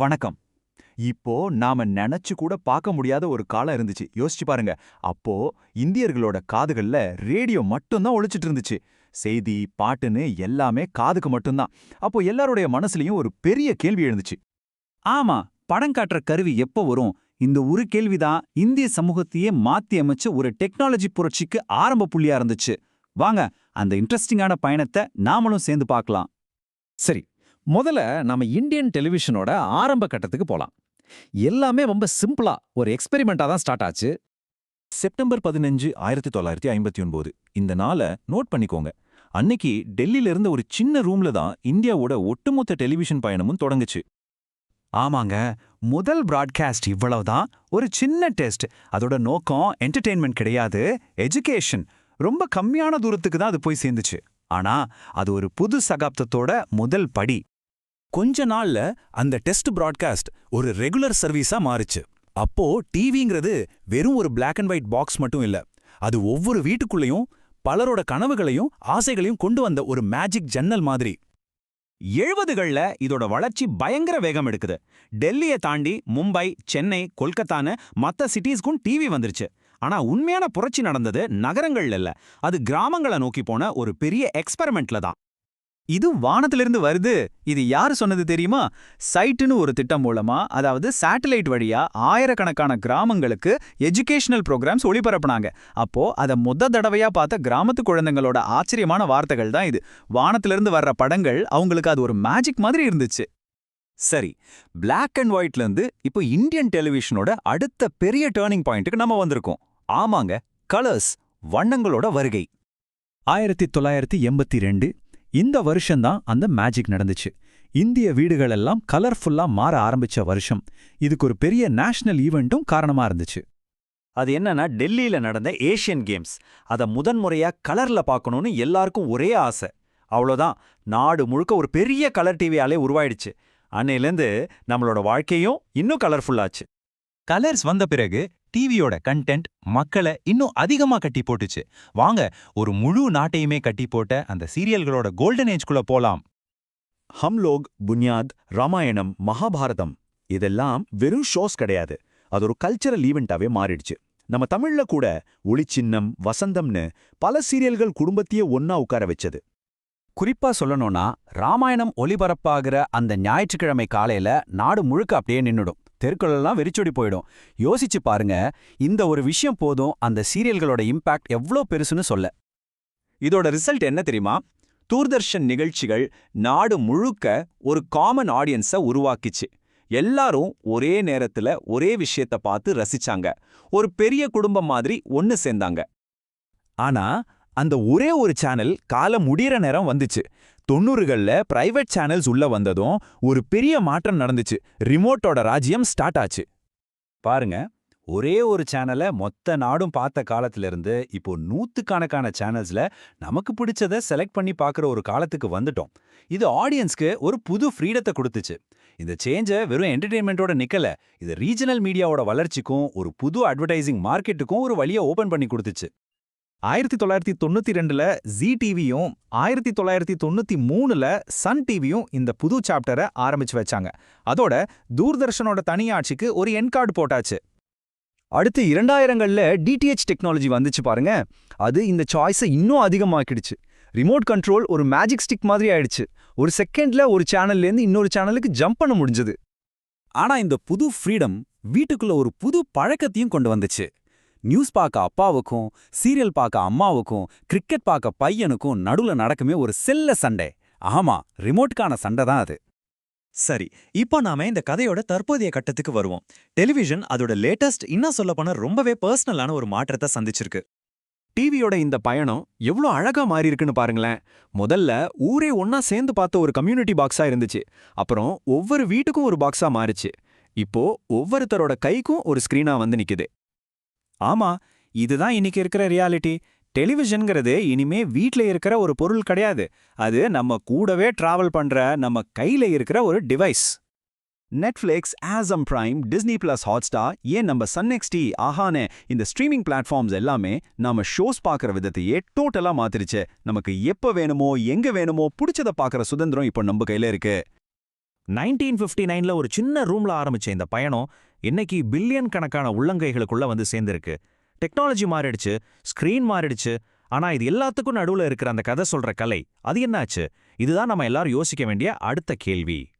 வணக்கம். இப்போ நாம நினைச்சு கூட பார்க்க முடியாத ஒரு காலம் இருந்துச்சு. யோசிச்சு பாருங்க. அப்போ இந்தியர்களோட காதுகள்ல ரேடியோ மட்டும்தான் ஒழிச்சிட்டு இருந்துச்சு. செய்தி பாட்டுன்னு எல்லாமே காதுக்கு மட்டும்தான். அப்போ எல்லாருடைய மனசுலயும் ஒரு பெரிய கேள்வி எழுந்துச்சு. ஆமா படம் காட்டுற கருவி எப்போ வரும்? இந்த ஒரு கேள்விதான் இந்திய சமூகத்தையே மாத்தி அமைச்ச ஒரு டெக்னாலஜி புரட்சிக்கு ஆரம்ப புள்ளியா இருந்துச்சு. வாங்க அந்த இன்ட்ரெஸ்டிங்கான பயணத்தை நாமளும் சேர்ந்து பார்க்கலாம். சரி முதல்ல நம்ம இந்தியன் டெலிவிஷனோட ஆரம்ப கட்டத்துக்கு போலாம். எல்லாமே ரொம்ப சிம்பிளா ஒரு எக்ஸ்பெரிமெண்டா தான் ஸ்டார்ட் ஆச்சு. செப்டம்பர் பதினஞ்சு ஆயிரத்தி தொள்ளாயிரத்தி ஐம்பத்தி ஒன்பது. இந்த நாளை நோட் பண்ணிக்கோங்க. அன்னைக்கு டெல்லியில இருந்த ஒரு சின்ன ரூம்ல தான் இந்தியாவோட ஒட்டுமொத்த டெலிவிஷன் பயணமும் தொடங்குச்சு. ஆமாங்க. முதல் பிராட்காஸ்ட் இவ்வளவுதான். ஒரு சின்ன டெஸ்ட். அதோட நோக்கம் என்டர்டெயின்மெண்ட் கிடையாது எஜுகேஷன். ரொம்ப கம்மியான தூரத்துக்கு தான் அது போய் சேர்ந்துச்சு. ஆனா அது ஒரு புது சகாப்தத்தோட முதல் படி. கொஞ்ச நாள்ல அந்த டெஸ்ட் பிராட்காஸ்ட் ஒரு ரெகுலர் சர்வீஸா மாறுச்சு. அப்போ டிவிங்கிறது வெறும் ஒரு பிளாக் அண்ட் ஒயிட் பாக்ஸ் மட்டும் இல்ல. அது ஒவ்வொரு வீட்டுக்குள்ளேயும் பலரோட கனவுகளையும் ஆசைகளையும் கொண்டு வந்த ஒரு மேஜிக் ஜன்னல் மாதிரி. எழுபதுகள்ல இதோட வளர்ச்சி பயங்கர வேகம் எடுக்குது. டெல்லியை தாண்டி மும்பை சென்னை கொல்கத்தான்னு மத்த சிட்டிஸ்க்கும் டிவி வந்துருச்சு. ஆனா உண்மையான புரட்சி நடந்தது நகரங்கள்ல இல்ல. அது கிராமங்களை நோக்கி போன ஒரு பெரிய எக்ஸ்பெரிமெண்ட்ல தான். இது வானத்திலிருந்து வருது. இது யாரு சொன்னது தெரியுமா? சைட்டுன்னு ஒரு திட்டம் மூலமா அதாவது சேட்டலைட் வழியா ஆயிரக்கணக்கான கிராமங்களுக்கு எஜுகேஷனல் ப்ரோக்ராம்ஸ் ஒளிபரப்புனாங்க. அப்போ அத முத தடவையா பார்த்த கிராமத்து குழந்தைங்களோட ஆச்சரியமான வார்த்தைகள் தான் இது. வானத்திலிருந்து வர்ற படங்கள் அவங்களுக்கு அது ஒரு மேஜிக் மாதிரி இருந்துச்சு. சரி பிளாக் அண்ட் ஒயிட்ல இருந்து இப்போ இந்தியன் டெலிவிஷனோட அடுத்த பெரிய டேர்னிங் பாயிண்ட்டுக்கு நம்ம வந்திருக்கோம். ஆமாங்க கலர்ஸ் வண்ணங்களோட வருகை. ஆயிரத்தி தொள்ளாயிரத்தி எண்பத்தி ரெண்டு இந்த வருஷம்தான் அந்த மேஜிக் நடந்துச்சு. இந்திய வீடுகளெல்லாம் கலர்ஃபுல்லா மாற ஆரம்பிச்ச வருஷம். இதுக்கு ஒரு பெரிய நேஷனல் ஈவெண்ட்டும் காரணமா இருந்துச்சு. அது என்னன்னா டெல்லியில நடந்த ஏஷியன் கேம்ஸ் அத முதன்முறையா கலர்ல பார்க்கணும்னு எல்லாருக்கும் ஒரே ஆசை. அவ்வளோதான் நாடு முழுக்க ஒரு பெரிய கலர் டிவி ஆலே உருவாயிடுச்சு. அன்னையிலேருந்து நம்மளோட வாழ்க்கையும் இன்னும் கலர்ஃபுல்லாச்சு கலர்ஸ் வந்த பிறகு டிவியோட கண்டென்ட் மக்களை இன்னும் அதிகமா கட்டி போட்டுச்சு. வாங்க ஒரு முழு நாட்டையுமே கட்டி போட்ட அந்த சீரியல்களோட கோல்டன் ஏஜ்குள்ள போலாம். ஹம்லோக் புன்யாத் ராமாயணம் மகாபாரதம் இதெல்லாம் வெறும் ஷோஸ் கிடையாது. அது ஒரு கல்ச்சரல் ஈவெண்ட்டாவே மாறிடுச்சு. நம்ம தமிழ்ல கூட ஒளிச்சின்னம் வசந்தம்னு பல சீரியல்கள் குடும்பத்தையே ஒன்னா உட்கார வச்சது. குறிப்பா சொல்லணும்னா ராமாயணம் ஒலிபரப்பாகிற அந்த ஞாயிற்றுக்கிழமை காலையில நாடு முழுக்க அப்படியே நின்னுடும். தெருக்களெல்லாம் வெறிச்சொடி போயிடும். யோசிச்சு பாருங்க இந்த ஒரு விஷயம் போதும் அந்த சீரியல்களோட இம்பாக்ட் எவ்ளோ பெருசுன்னு சொல்ல. இதோட ரிசல்ட் என்ன தெரியுமா? தூர்தர்ஷன் நிகழ்ச்சிகள் நாடு முழுக்க ஒரு காமன் ஆடியன்ஸை உருவாக்கிச்சு. எல்லாரும் ஒரே நேரத்துல ஒரே விஷயத்த பார்த்து ரசிச்சாங்க. ஒரு பெரிய குடும்பம் மாதிரி ஒன்னு சேர்ந்தாங்க. ஆனா அந்த ஒரே ஒரு சேனல் காலம் முடிகிற நேரம் வந்துச்சு. தொண்ணூறுகள்ல பிரைவேட் சேனல்ஸ் உள்ள வந்ததும் ஒரு பெரிய மாற்றம் நடந்துச்சு. ரிமோட்டோட ராஜ்யம் ஸ்டார்ட் ஆச்சு. பாருங்க ஒரே ஒரு சேனலை மொத்த நாடும் பார்த்த காலத்துல இருந்து இப்போ நூத்துக்கணக்கான சேனல்ஸ்ல நமக்கு பிடிச்சத செலக்ட் பண்ணி பார்க்குற ஒரு காலத்துக்கு வந்துட்டோம். இது ஆடியன்ஸ்க்கு ஒரு புது ஃப்ரீடத்தை கொடுத்துச்சு. இந்த சேஞ்சை வெறும் என்டர்டெயின்மெண்ட்டோட நிக்கல இது ரீஜனல் மீடியாவோட வளர்ச்சிக்கும் ஒரு புது அட்வர்டைசிங் மார்க்கெட்டுக்கும் ஒரு வழியை ஓபன் பண்ணி கொடுத்துச்சு. ஆயிரத்தி தொள்ளாயிரத்தி தொண்ணூத்தி ரெண்டுல ஜி டிவியும் ஆயிரத்தி தொள்ளாயிரத்தி தொண்ணூத்தி மூணுல சன் டிவியும் இந்த புது சாப்டரை ஆரம்பிச்சு வச்சாங்க. அதோட தூர்தர்ஷனோட தனியாட்சிக்கு ஒரு என்கார்டு போட்டாச்சு. அடுத்து இரண்டாயிரங்கள்ல டிடிஹெச் டெக்னாலஜி வந்துச்சு பாருங்க. அது இந்த சாய்ஸை இன்னும் அதிகமாக்கிடுச்சு. ரிமோட் கண்ட்ரோல் ஒரு மேஜிக் ஸ்டிக் மாதிரி ஆயிடுச்சு. ஒரு செகண்ட்ல ஒரு சேனல்லேருந்து இன்னொரு சேனலுக்கு ஜம்ப் பண்ண முடிஞ்சது. ஆனா இந்த புது ஃப்ரீடம் வீட்டுக்குள்ள ஒரு புது பழக்கத்தையும் கொண்டு வந்துச்சு. நியூஸ் பார்க்க அப்பாவுக்கும் சீரியல் பார்க்க அம்மாவுக்கும் கிரிக்கெட் பார்க்க பையனுக்கும் நடுவுல நடக்குமே ஒரு செல்ல சண்டை. ஆமா ரிமோட்கான சண்டை தான் அது. சரி இப்போ நாம இந்த கதையோட தற்போதைய கட்டத்துக்கு வருவோம். டெலிவிஷன் அதோட லேட்டஸ்ட் இன்னும் சொல்லப்போனா ரொம்பவே பர்சனலான ஒரு மாற்றத்தை சந்திச்சிருக்கு. டிவியோட இந்த பயணம் எவ்வளோ அழகா மாறி இருக்குன்னு பாருங்களேன். முதல்ல ஊரே ஒண்ணா சேர்ந்து பார்த்த ஒரு கம்யூனிட்டி பாக்ஸா இருந்துச்சு. அப்புறம் ஒவ்வொரு வீட்டுக்கும் ஒரு பாக்ஸா மாறுச்சு. இப்போ ஒவ்வொருத்தரோட கைக்கும் ஒரு ஸ்கிரீனா வந்து நிக்குது. ஆமா இதுதான் இன்னைக்கு இருக்கிற ரியாலிட்டி டெலிவிஷன்ங்கிறது இனிமே வீட்ல இருக்கிற ஒரு பொருள் கிடையாது. அது நம்ம கூடவே டிராவல் பண்ற நம்ம கையில இருக்கிற ஒரு device Netflix awesome Prime Disney plus Hotstar ஏன் நம்ம சன் எக்ஸ்டி ஆஹானே இந்த ஸ்ட்ரீமிங் பிளாட்ஃபார்ம்ஸ் எல்லாமே நாம ஷோஸ் பார்க்குற விதத்தையே டோட்டலா மாத்திருச்சு. நமக்கு எப்ப வேணுமோ எங்க வேணுமோ பிடிச்சதை பார்க்குற சுதந்திரம் இப்போ நம்ம கையில இருக்கு. நைன்டீன் ஃபிஃப்டி நைன்ல ஒரு சின்ன ரூம்ல ஆரம்பிச்ச இந்த பயணம் இன்னைக்கு பில்லியன் கணக்கான உள்ளங்கைகளுக்குள்ள வந்து சேர்ந்திருக்கு. டெக்னாலஜி மாறிடுச்சு ஸ்கிரீன் மாறிடுச்சு. ஆனா இது எல்லாத்துக்கும் நடுவுல இருக்கிற அந்த கதை சொல்ற கலை அது என்னாச்சு? இதுதான் நம்ம எல்லாரும் யோசிக்க வேண்டிய அடுத்த கேள்வி.